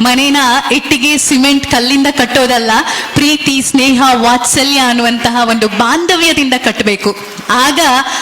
ಮನೇನ ಇಟ್ಟಿಗೆ ಸಿಮೆಂಟ್ ಕಲ್ಲಿಂದ ಕಟ್ಟೋದಲ್ಲ ಪ್ರೀತಿ ಸ್ನೇಹ ವಾತ್ಸಲ್ಯ ಅನ್ನುವಂತಹ ಒಂದು ಬಾಂಧವ್ಯದಿಂದ ಕಟ್ಟಬೇಕು. ಆಗ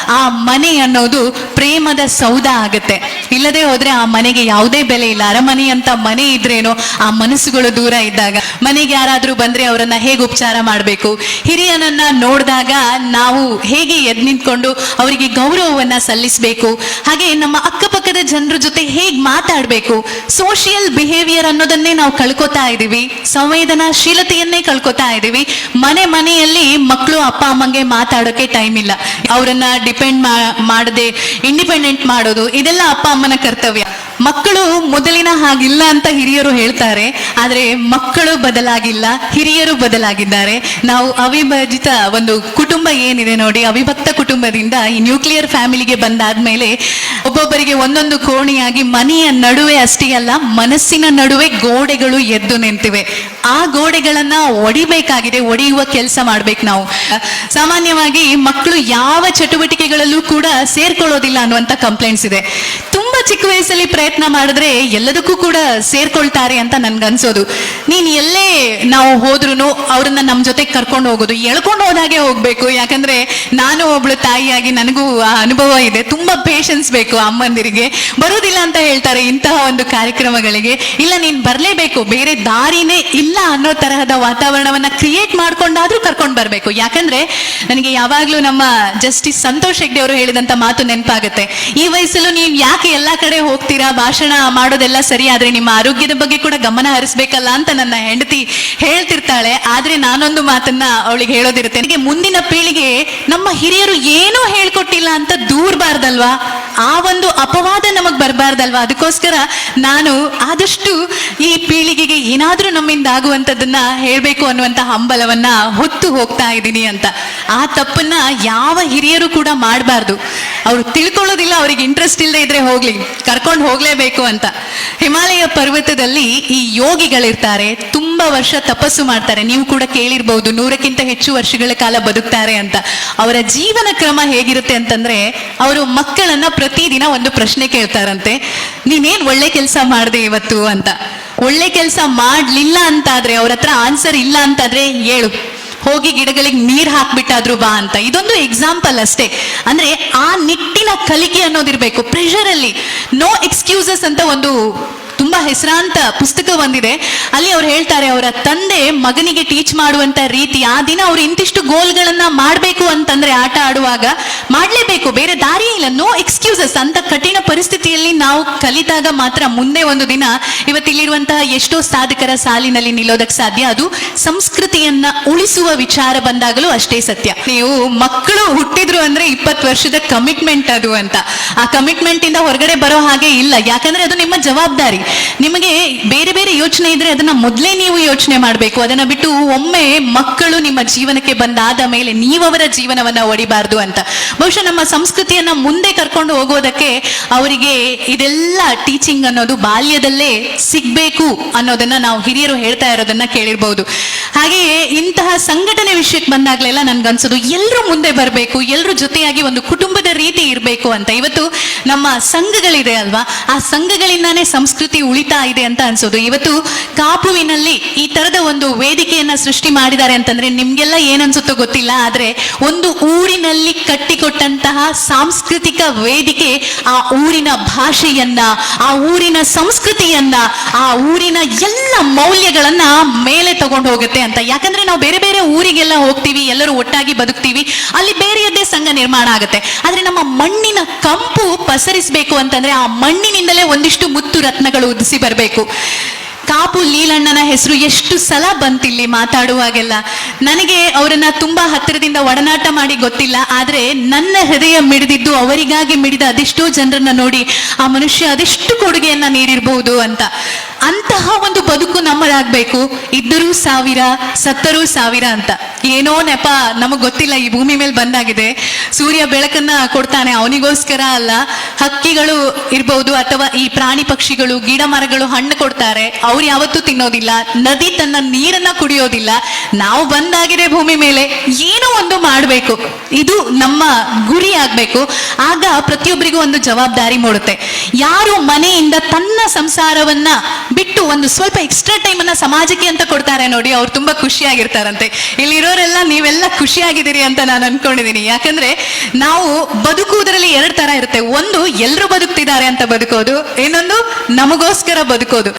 ಆ ಮನೆ ಅನ್ನೋದು ಪ್ರೇಮದ ಸೌಧ ಆಗುತ್ತೆ. ಇಲ್ಲದೆ ಹೋದ್ರೆ ಆ ಮನೆಗೆ ಯಾವುದೇ ಬೆಲೆ ಇಲ್ಲ. ಅರಮನೆ ಅಂತ ಮನೆ ಇದ್ರೇನೋ ಆ ಮನಸ್ಸುಗಳು ದೂರ ಇದ್ದಾಗ ಮನೆಗೆ ಯಾರಾದ್ರೂ ಬಂದ್ರೆ ಅವರನ್ನ ಹೇಗೆ ಉಪಚಾರ ಮಾಡಬೇಕು? ಹಿರಿಯನನ್ನ ನೋಡಿದಾಗ ನಾವು ಹೇಗೆ ಎದ್ ನಿಂತ್ಕೊಂಡು ಅವರಿಗೆ ಗೌರವವನ್ನ ಸಲ್ಲಿಸಬೇಕು? ಹಾಗೆ ನಮ್ಮ ಅಕ್ಕಪಕ್ಕದ ಜನರ ಜೊತೆ ಹೇಗೆ ಮಾತಾಡ್ಬೇಕು? ಸೋಷಿಯಲ್ ಬಿಹೇವಿಯರ್ ಅನ್ನೋದನ್ನೇ ನಾವು ಕಳ್ಕೊತಾ ಇದೀವಿ ಸಂವೇದನಾಶೀಲತೆಯನ್ನೇ ಕಳ್ಕೊತಾ ಇದೀವಿ ಮನೆ ಮನೆಯಲ್ಲಿ ಮಕ್ಕಳು ಅಪ್ಪ ಅಮ್ಮಂಗೆ ಮಾತಾಡೋಕೆ ಟೈಮ್ ಇಲ್ಲ. ಅವರನ್ನ ಡಿಪೆಂಡ್ ಮಾಡದೆ ಇಂಡಿಪೆಂಡೆಂಟ್ ಮಾಡೋದು ಇದೆಲ್ಲ ಅಪ್ಪ ಅಮ್ಮನ ಕರ್ತವ್ಯ. ಮಕ್ಕಳು ಮೊದಲಿನ ಹಾಗಿಲ್ಲ ಅಂತ ಹಿರಿಯರು ಹೇಳ್ತಾರೆ, ಆದರೆ ಮಕ್ಕಳು ಬದಲಾಗಿಲ್ಲ, ಹಿರಿಯರು ಬದಲಾಗಿದ್ದಾರೆ. ನಾವು ಅವಿಭಜಿತ ಒಂದು ಕುಟುಂಬ ಏನಿದೆ ನೋಡಿ, ಅವಿಭಕ್ತ ಕುಟುಂಬದಿಂದ ಈ ನ್ಯೂಕ್ಲಿಯರ್ ಫ್ಯಾಮಿಲಿಗೆ ಬಂದಾದ ಮೇಲೆ ಒಬ್ಬೊಬ್ಬರಿಗೆ ಒಂದೊಂದು ಕೋಣೆಯಾಗಿ ಮನೆಯ ನಡುವೆ ಅಷ್ಟೇ ಅಲ್ಲ, ಮನಸ್ಸಿನ ನಡುವೆ ಗೋಡೆಗಳು ಎದ್ದು ನಿಂತಿವೆ. ಆ ಗೋಡೆಗಳನ್ನ ಒಡಿಬೇಕಾಗಿದೆ, ಒಡೆಯುವ ಕೆಲಸ ಮಾಡ್ಬೇಕು ನಾವು. ಸಾಮಾನ್ಯವಾಗಿ ಮಕ್ಕಳು ಯಾವ ಚಟುವಟಿಕೆಗಳಲ್ಲೂ ಕೂಡ ಸೇರ್ಕೊಳ್ಳೋದಿಲ್ಲ ಅನ್ನುವಂತ ಕಂಪ್ಲೇಂಟ್ಸ್ ಇದೆ. ತುಂಬಾ ಚಿಕ್ಕ ವಯಸ್ಸಲ್ಲಿ ಪ್ರಯತ್ನ ಮಾಡಿದ್ರೆ ಎಲ್ಲದಕ್ಕೂ ಕೂಡ ಸೇರ್ಕೊಳ್ತಾರೆ ಅಂತ ನನ್ಗನ್ಸೋದು. ನೀನ್ ಎಲ್ಲೇ ನಾವು ಹೋದ್ರು ಅವ್ರನ್ನ ನಮ್ ಜೊತೆ ಕರ್ಕೊಂಡು ಹೋಗೋದು, ಎಳ್ಕೊಂಡು ಹೋದಾಗೆ ಹೋಗ್ಬೇಕು. ಯಾಕಂದ್ರೆ ನಾನು ಒಬ್ಳು ತಾಯಿಯಾಗಿ ನನಗೂ ಆ ಅನುಭವ ಇದೆ. ತುಂಬಾ ಪೇಷನ್ಸ್ ಬೇಕು ಅಮ್ಮಂದಿರಿಗೆ. ಬರೋದಿಲ್ಲ ಅಂತ ಹೇಳ್ತಾರೆ ಇಂತಹ ಒಂದು ಕಾರ್ಯಕ್ರಮಗಳಿಗೆ. ಇಲ್ಲ, ನೀನ್ ಬರ್ಲೇಬೇಕು. ಬೇರೆ ದಾರಿನೇ ಇಲ್ಲ ಅನ್ನೋ ತರಹದ ವಾತಾವರಣವನ್ನ ಕ್ರಿಯೇಟ್ ಮಾಡ್ಕೊಂಡಾದ್ರೂ ಕರ್ಕೊಂಡು ಬರ್ಬೇಕು. ಯಾಕಂದ್ರೆ ನನಗೆ ಯಾವಾಗ್ಲೂ ನಮ್ಮ ಜಸ್ಟಿಸ್ ಸಂತೋಷ್ ಹೆಗ್ಡೆ ಅವರು ಹೇಳಿದಂತ ಮಾತು ನೆನಪಾಗುತ್ತೆ. ಈ ವಯಸ್ಸಲ್ಲೂ ನೀವು ಯಾಕೆ ಎಲ್ಲಾ ಕಡೆ ಹೋಗ್ತೀರಾ? ಭಾಷಣ ಮಾಡೋದೆಲ್ಲ ಸರಿ, ಆದ್ರೆ ನಿಮ್ಮ ಆರೋಗ್ಯದ ಬಗ್ಗೆ ಕೂಡ ಗಮನ ಹರಿಸ್ಬೇಕಲ್ಲ ಅಂತ ನನ್ನ ಹೆಂಡತಿ ಹೇಳ್ತಿರ್ತಾಳೆ. ಆದ್ರೆ ನಾನೊಂದು ಮಾತನ್ನ ಅವಳಿಗೆ ಹೇಳೋದಿರುತ್ತೆ. ನನಗೆ ಮುಂದಿನ ಪೀಳಿಗೆ ನಮ್ಮ ಹಿರಿಯರು ಏನೂ ಹೇಳ್ಕೊಟ್ಟಿಲ್ಲ ಅಂತ ದೂರ್ಬಾರ್ದಲ್ವಾ ಆ ಒಂದು ಅಪವಾದ ನಮಗ್ ಬರಬಾರ್ದಲ್ವಾ? ಅದಕ್ಕೋಸ್ಕರ ನಾನು ಆದಷ್ಟು ಈ ಪೀಳಿಗೆಗೆ ಏನಾದ್ರೂ ನಮ್ಮಿಂದ ಆಗುವಂತದನ್ನ ಹೇಳ್ಬೇಕು ಅನ್ನುವಂತ ಹಂಬಲವನ್ನ ಹೊತ್ತು ಹೋಗ್ತಾ ಇದ್ದೀನಿ ಅಂತ. ಆ ತಪ್ಪನ್ನ ಯಾವ ಹಿರಿಯರು ಕೂಡ ಮಾಡಬಾರ್ದು. ಅವ್ರು ತಿಳ್ಕೊಳ್ಳೋದಿಲ್ಲ, ಅವ್ರಿಗೆ ಇಂಟ್ರೆಸ್ಟ್ ಇಲ್ಲದೆ ಇದ್ರೆ ಹೋಗ್ಲಿ, ಕರ್ಕೊಂಡು ಹೋಗ್ಲೇಬೇಕು ಅಂತ. ಹಿಮಾಲಯ ಪರ್ವತದಲ್ಲಿ ಈ ಯೋಗಿಗಳಿರ್ತಾರೆ, ತುಂಬಾ ವರ್ಷ ತಪಸ್ಸು ಮಾಡ್ತಾರೆ. ನೀವು ಕೂಡ ಕೇಳಿರ್ಬಹುದು ನೂರಕ್ಕಿಂತ ಹೆಚ್ಚು ವರ್ಷಗಳ ಕಾಲ ಬದುಕ್ತಾರೆ ಅಂತ. ಅವರ ಜೀವನ ಕ್ರಮ ಹೇಗಿರುತ್ತೆ ಅಂತಂದ್ರೆ, ಅವರು ಮಕ್ಕಳನ್ನ ಪ್ರತಿದಿನ ಒಂದು ಪ್ರಶ್ನೆ ಕೇಳ್ತಾರಂತೆ, ನೀನೇನ್ ಒಳ್ಳೆ ಕೆಲಸ ಮಾಡ್ದೆ ಇವತ್ತು? ಅಂತ. ಒಳ್ಳೆ ಕೆಲಸ ಮಾಡ್ಲಿಲ್ಲ ಅಂತಾದ್ರೆ, ಅವ್ರ ಹತ್ರ ಆನ್ಸರ್ ಇಲ್ಲ ಅಂತಾದ್ರೆ, ಹೇಳು. ಹೋಗಿ ಗಿಡಗಳಿಗೆ ನೀರ್ ಹಾಕ್ಬಿಟ್ಟಾದ್ರು ಬಾ ಅಂತ. ಇದೊಂದು ಎಕ್ಸಾಂಪಲ್ ಅಷ್ಟೇ. ಅಂದ್ರೆ ಆ ನಿಟ್ಟಿನ ಕಲಿಕೆ ಅನ್ನೋದಿರ್ಬೇಕು. ಪ್ರೆಷರ್ ಅಲ್ಲಿ. ನೋ ಎಕ್ಸ್ಕ್ಯೂಸಸ್ ಅಂತ ಒಂದು ತುಂಬಾ ಹೆಸರಾಂತ ಪುಸ್ತಕ ಬಂದಿದೆ. ಅಲ್ಲಿ ಅವ್ರು ಹೇಳ್ತಾರೆ, ಅವರ ತಂದೆ ಮಗನಿಗೆ ಟೀಚ್ ಮಾಡುವಂತ ರೀತಿ, ಆ ದಿನ ಅವ್ರು ಇಂತಿಷ್ಟು ಗೋಲ್ಗಳನ್ನ ಮಾಡಬೇಕು ಅಂತಂದ್ರೆ ಆಟ ಆಡುವಾಗ ಮಾಡ್ಲೇಬೇಕು, ಬೇರೆ ದಾರಿಯೇ ಇಲ್ಲ ನೋ ಎಕ್ಸ್ಕ್ಯೂಸಸ್ ಅಂತ ಕಠಿಣ ಪರಿಸ್ಥಿತಿಯಲ್ಲಿ ನಾವು ಕಲಿತಾಗ ಮಾತ್ರ ಮುಂದೆ ಒಂದು ದಿನ ಇವತ್ತಿಲ್ಲಿರುವಂತಹ ಎಷ್ಟೋ ಸಾಧಕರ ಸಾಲಿನಲ್ಲಿ ನಿಲ್ಲೋದಕ್ಕೆ ಸಾಧ್ಯ. ಅದು ಸಂಸ್ಕೃತಿಯನ್ನ ಉಳಿಸುವ ವಿಚಾರ ಬಂದಾಗಲೂ ಅಷ್ಟೇ ಸತ್ಯ. ನೀವು ಮಕ್ಕಳು ಹುಟ್ಟಿದ್ರು ಅಂದ್ರೆ ಇಪ್ಪತ್ತು ವರ್ಷದ ಕಮಿಟ್ಮೆಂಟ್ ಅದು ಅಂತ. ಆ ಕಮಿಟ್ಮೆಂಟ್ ಇಂದ ಹೊರಗಡೆ ಬರೋ ಹಾಗೆ ಇಲ್ಲ. ಯಾಕಂದ್ರೆ ಅದು ನಿಮ್ಮ ಜವಾಬ್ದಾರಿ. ನಿಮಗೆ ಬೇರೆ ಬೇರೆ ಯೋಚನೆ ಇದ್ರೆ ಅದನ್ನ ಮೊದಲೇ ನೀವು ಯೋಚನೆ ಮಾಡಬೇಕು. ಅದನ್ನ ಬಿಟ್ಟು ಒಮ್ಮೆ ಮಕ್ಕಳು ನಿಮ್ಮ ಜೀವನಕ್ಕೆ ಬಂದಾದ ಮೇಲೆ ನೀವವರ ಜೀವನವನ್ನ ಒಡಿಬಾರ್ದು ಅಂತ. ಬಹುಶಃ ನಮ್ಮ ಸಂಸ್ಕೃತಿಯನ್ನ ಮುಂದೆ ಕರ್ಕೊಂಡು ಹೋಗೋದಕ್ಕೆ ಅವರಿಗೆ ಇದೆಲ್ಲ ಟೀಚಿಂಗ್ ಅನ್ನೋದು ಬಾಲ್ಯದಲ್ಲೇ ಸಿಗ್ಬೇಕು ಅನ್ನೋದನ್ನ ನಾವು ಹಿರಿಯರು ಹೇಳ್ತಾ ಇರೋದನ್ನ ಕೇಳಿರ್ಬಹುದು ಹಾಗೆಯೇ ಇಂತಹ ಸಂಘಟನೆ ವಿಷಯಕ್ಕೆ ಬಂದಾಗ್ಲೆಲ್ಲ ನನ್ಗನ್ಸೋದು ಎಲ್ಲರೂ ಮುಂದೆ ಬರಬೇಕು ಎಲ್ಲರೂ ಜೊತೆಯಾಗಿ ಒಂದು ಕುಟುಂಬದ ರೀತಿ ಇರಬೇಕು ಅಂತ. ಇವತ್ತು ನಮ್ಮ ಸಂಘಗಳಿದೆ ಅಲ್ವಾ? ಆ ಸಂಘಗಳಿಂದಾನೇ ಸಂಸ್ಕೃತಿ ಉಳಿತಾ ಇದೆ ಅಂತ ಅನ್ಸೋದು. ಇವತ್ತು ಕಾಪುವಿನಲ್ಲಿ ಈ ತರದ ಒಂದು ವೇದಿಕೆಯನ್ನ ಸೃಷ್ಟಿ ಮಾಡಿದ್ದಾರೆ ಅಂತಂದ್ರೆ ನಿಮ್ಗೆಲ್ಲ ಏನನ್ಸುತ್ತೋ ಗೊತ್ತಿಲ್ಲ, ಆದ್ರೆ ಒಂದು ಊರಿನಲ್ಲಿ ಕಟ್ಟಿಕೊಟ್ಟಂತಹ ಸಾಂಸ್ಕೃತಿಕ ವೇದಿಕೆ ಆ ಊರಿನ ಭಾಷೆಯನ್ನ, ಆ ಊರಿನ ಸಂಸ್ಕೃತಿಯನ್ನ, ಆ ಊರಿನ ಎಲ್ಲ ಮೌಲ್ಯಗಳನ್ನ ಮೇಲೆ ತಗೊಂಡು ಹೋಗುತ್ತೆ ಅಂತ. ಯಾಕಂದ್ರೆ ನಾವು ಬೇರೆ ಬೇರೆ ಊರಿಗೆಲ್ಲ ಹೋಗ್ತೀವಿ, ಎಲ್ಲರೂ ಒಟ್ಟಾಗಿ ಬದುಕ್ತೀವಿ, ಅಲ್ಲಿ ಬೇರೆಯದ್ದೇ ಸಂಘ ನಿರ್ಮಾಣ ಆಗುತ್ತೆ. ಆದ್ರೆ ನಮ್ಮ ಮಣ್ಣಿನ ಕಂಪು ಪಸರಿಸಬೇಕು ಅಂತಂದ್ರೆ ಆ ಮಣ್ಣಿನಿಂದಲೇ ಒಂದಿಷ್ಟು ಮುತ್ತು ರತ್ನಗಳು ಉದಿಸಿ ಬರಬೇಕು. ಕಾಪು ಲೀಲಣ್ಣನ ಹೆಸರು ಎಷ್ಟು ಸಲ ಬಂತಿಲ್ಲಿ ಮಾತಾಡುವಾಗೆಲ್ಲ. ನನಗೆ ಅವರನ್ನ ತುಂಬಾ ಹತ್ತಿರದಿಂದ ಒಡನಾಟ ಮಾಡಿ ಗೊತ್ತಿಲ್ಲ. ಆದ್ರೆ ನನ್ನ ಹೃದಯ ಮಿಡಿದಿದ್ದು ಅವರಿಗಾಗಿ ಮಿಡಿದ ಅದೆಷ್ಟೋ ಜನರನ್ನ ನೋಡಿ ಆ ಮನುಷ್ಯ ಅದೆಷ್ಟು ಕೊಡುಗೆಯನ್ನ ನೀಡಿರ್ಬಹುದು ಅಂತ. ಅಂತಹ ಒಂದು ಬದುಕು ನಮ್ಮದಾಗಬೇಕು. ಇದ್ದರೂ ಸಾವಿರ, ಸತ್ತರೂ ಸಾವಿರ ಅಂತ. ಏನೋ ನೆಪ, ನಮಗೆ ಗೊತ್ತಿಲ್ಲ, ಈ ಭೂಮಿ ಮೇಲೆ ಬಂದಾಗಿದೆ. ಸೂರ್ಯ ಬೆಳಕನ್ನ ಕೊಡ್ತಾನೆ, ಅವನಿಗೋಸ್ಕರ ಅಲ್ಲ. ಹಕ್ಕಿಗಳು ಇರ್ಬೋದು ಅಥವಾ ಈ ಪ್ರಾಣಿ ಪಕ್ಷಿಗಳು, ಗಿಡ ಮರಗಳು ಹಣ್ಣು ಕೊಡ್ತಾರೆ. ಅವ್ರು ಯಾವತ್ತೂ ತಿನ್ನೋದಿಲ್ಲ. ನದಿ ತನ್ನ ನೀರನ್ನ ಕುಡಿಯೋದಿಲ್ಲ. ನಾವು ಬಂದಾಗಿದೆ ಭೂಮಿ ಮೇಲೆ. ಏನೋ ಒಂದು ಮಾಡಬೇಕು. ಇದು ನಮ್ಮ ಗುರಿ ಆಗಬೇಕು. ಆಗ ಪ್ರತಿಯೊಬ್ಬರಿಗೂ ಒಂದು ಜವಾಬ್ದಾರಿ ಮೂಡುತ್ತೆ. ಯಾರು ಮನೆಯಿಂದ ತನ್ನ ಸಂಸಾರವನ್ನ ಬಿಟ್ಟು ಒಂದು ಸ್ವಲ್ಪ ಎಕ್ಸ್ಟ್ರಾ ಟೈಮ್ ಅನ್ನ ಸಮಾಜಕ್ಕೆ ಅಂತ ಕೊಡ್ತಾರೆ ನೋಡಿ, ಅವ್ರು ತುಂಬಾ ಖುಷಿಯಾಗಿರ್ತಾರಂತೆ. ಇಲ್ಲಿರೋರೆಲ್ಲ ನೀವೆಲ್ಲ ಖುಷಿಯಾಗಿದ್ದೀರಿ ಅಂತ ನಾನು ಅನ್ಕೊಂಡಿದ್ದೀನಿ ಯಾಕಂದ್ರೆ ನಾವು ಬದುಕುವುದರಲ್ಲಿ ಎರಡು ತರ ಇರುತ್ತೆ. ಒಂದು, ಎಲ್ರು ಬದುಕ್ತಿದ್ದಾರೆ ಅಂತ ಬದುಕೋದು. ಇನ್ನೊಂದು, ನಮಗೋಸ್ಕರ ಬದುಕೋದು.